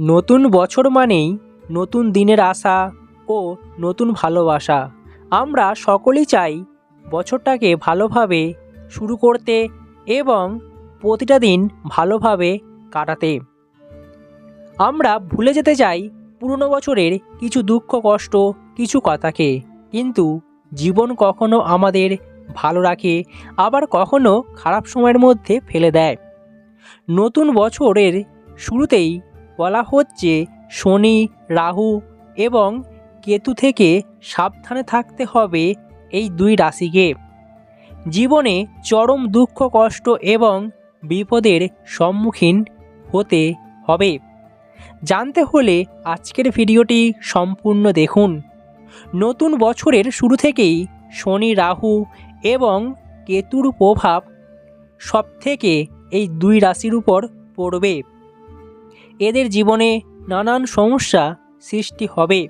নতুন বছর মানেই নতুন দিনের আশা ও নতুন ভালোবাসা। আমরা সকলেই চাই বছরটাকে ভালোভাবে শুরু করতে এবং প্রতিটা দিন ভালোভাবে কাটাতে। আমরা ভুলে যেতে চাই পুরনো বছরের কিছু দুঃখ, কষ্ট, কিছু কথাকে। কিন্তু জীবন কখনো আমাদের ভালো রাখে, আবার কখনো খারাপ সময়ের মধ্যে ফেলে দেয়। নতুন বছরের শুরুতেই বলা হচ্ছে, শনি, রাহু এবং কেতু থেকে সাবধানে থাকতে হবে এই দুই রাশিকে। জীবনে চরম দুঃখ, কষ্ট এবং বিপদের সম্মুখীন হতে হবে। জানতে হলে আজকের ভিডিওটি সম্পূর্ণ দেখুন। নতুন বছরের শুরু থেকেই শনি, রাহু এবং কেতুর প্রভাব সবথেকে এই দুই রাশির উপর পড়বে। এদের জীবনে নানান সমস্যা সৃষ্টি হবে।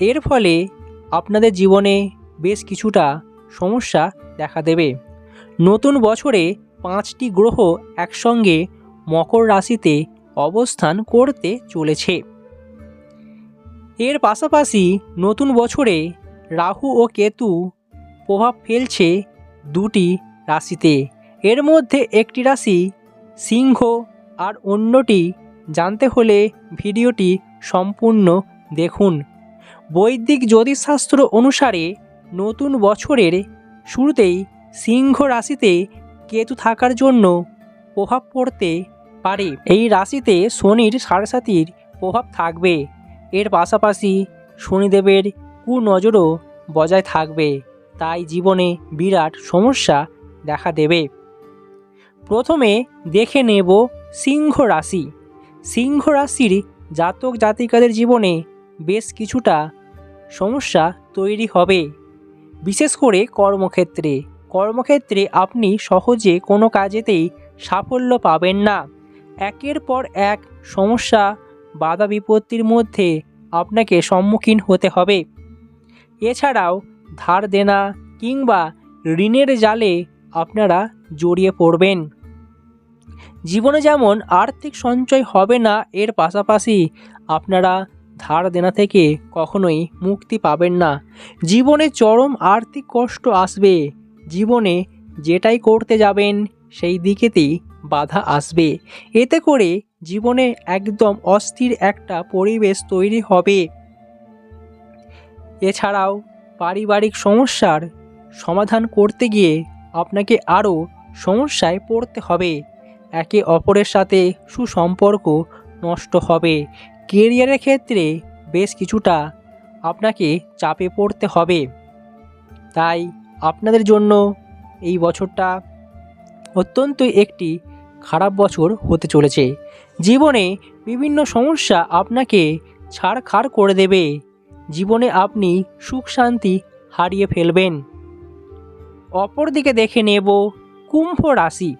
এর ফলে আপনাদের জীবনে বেশ কিছুটা সমস্যা দেখা দেবে। নতুন বছরে পাঁচটি গ্রহ একসঙ্গে মকর রাশিতে অবস্থান করতে চলেছে। এর পাশাপাশি নতুন বছরে রাহু ও কেতু প্রভাব ফেলছে দুটি রাশিতে। এর মধ্যে একটি রাশি সিংহ আর অন্যটি জানতে হলে ভিডিওটি সম্পূর্ণ দেখুন। বৈদিক জ্যোতিষশাস্ত্র অনুসারে নতুন বছরের শুরুতেই সিংহ রাশিতে কেতু থাকার জন্য প্রভাব পড়তে পারে। এই রাশিতে শনির সাড়ে প্রভাব থাকবে। এর পাশাপাশি শনিদেবের কুনজরও বজায় থাকবে। তাই জীবনে বিরাট সমস্যা দেখা দেবে। প্রথমে দেখে নেব সিংহ রাশি। সিংহ রাশির জাতক জাতিকাদের জীবনে বেশ কিছুটা সমস্যা তৈরি হবে। বিশেষ করে কর্মক্ষেত্রে। কর্মক্ষেত্রে আপনি সহজে কোনো কাজেতেই সাফল্য পাবেন না। একের পর এক সমস্যা, বাধা বিপত্তির মধ্যে আপনাকে সম্মুখীন হতে হবে। এছাড়াও ধার দেনা কিংবা ঋণের জালে আপনারা জড়িয়ে পড়বেন। জীবনে যেমন আর্থিক সঞ্চয় হবে না, এর পাশাপাশি আপনারা ধার দেনা থেকে কখনোই মুক্তি পাবেন না। জীবনে চরম আর্থিক কষ্ট আসবে। জীবনে যেটাই করতে যাবেন, সেই দিকেতেই বাধা আসবে। এতে করে জীবনে একদম অস্থির একটা পরিবেশ তৈরি হবে। এছাড়াও পারিবারিক সমস্যার সমাধান করতে গিয়ে আপনাকে আরও সমস্যায় পড়তে হবে। একে অপরের সাথে সুসম্পর্ক নষ্ট হবে। কেরিয়ারের ক্ষেত্রে বেশ কিছুটা আপনাকে চাপে পড়তে হবে। তাই আপনাদের জন্য এই বছরটা অত্যন্ত একটি খারাপ বছর হতে চলেছে। জীবনে বিভিন্ন সমস্যা আপনাকে ছাড়খাড় করে দেবে। জীবনে আপনি সুখ শান্তি হারিয়ে ফেলবেন। অপরদিকে দেখে নেব কুম্ভ রাশি।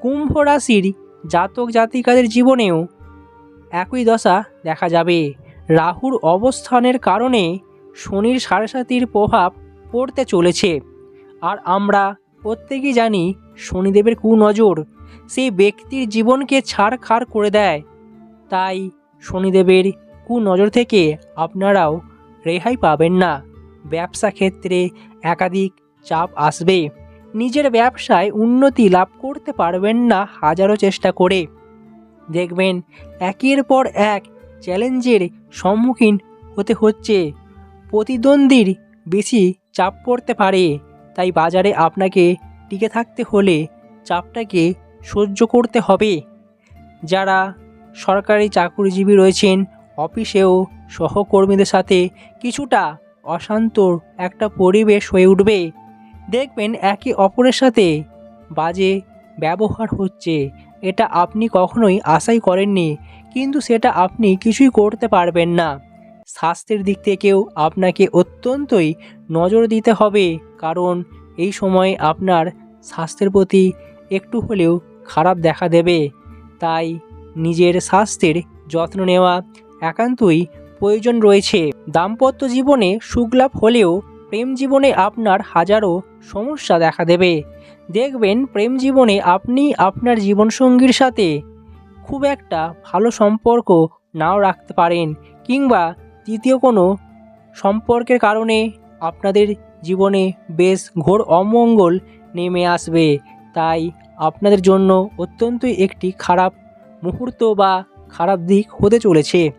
কুম্ভ রাশির জাতক জাতিকাদের জীবনেও একই দশা দেখা যাবে। রাহুর অবস্থানের কারণে শনির সাড়ে সাতির প্রভাব পড়তে চলেছে। আর আমরা প্রত্যেকেই জানি শনিদেবের কুনজর, সেই ব্যক্তির জীবনকে ছাড়খাড় করে দেয়। তাই শনিদেবের কুনজর থেকে আপনারাও রেহাই পাবেন না। ব্যবসা ক্ষেত্রে একাধিক চাপ আসবে। নিজের ব্যবসায় উন্নতি লাভ করতে পারবেন না হাজারো চেষ্টা করে। দেখবেন একের পর এক চ্যালেঞ্জের সম্মুখীন হতে হচ্ছে। প্রতিদ্বন্দ্বীর বেশি চাপ পড়তে পারে, তাই বাজারে আপনাকে টিকে থাকতে হলে চাপটাকে সহ্য করতে হবে। যারা সরকারি চাকরিজীবী রয়েছেন, অফিসেও সহকর্মীদের সাথে কিছুটা অশান্ত একটা পরিবেশ হয়ে উঠবে। দেখবেন একে অপরের সাথে বাজে ব্যবহার হচ্ছে। এটা আপনি কখনোই আশাই করেননি, কিন্তু সেটা আপনি কিছুই করতে পারবেন না। স্বাস্থ্যের দিক থেকেও আপনাকে অত্যন্তই নজর দিতে হবে, কারণ এই সময় আপনার স্বাস্থ্যের প্রতি একটু হলেও খারাপ দেখা দেবে। তাই নিজের স্বাস্থ্যের যত্ন নেওয়া একান্তই প্রয়োজন রয়েছে। দাম্পত্য জীবনে সুখলাভ হলেও প্রেম জীবনে আপনার হাজারো সমস্যা দেখা দেবে। দেখবেন প্রেম জীবনে আপনি আপনার জীবনসঙ্গীর সাথে খুব একটা ভালো সম্পর্ক নাও রাখতে পারেন কিংবা তৃতীয় কোনো সম্পর্কের কারণে আপনাদের জীবনে বেশ ঘোর অমঙ্গল নেমে আসবে। তাই আপনাদের জন্য অত্যন্তই একটি খারাপ মুহূর্ত বা খারাপ দিক হতে চলেছে।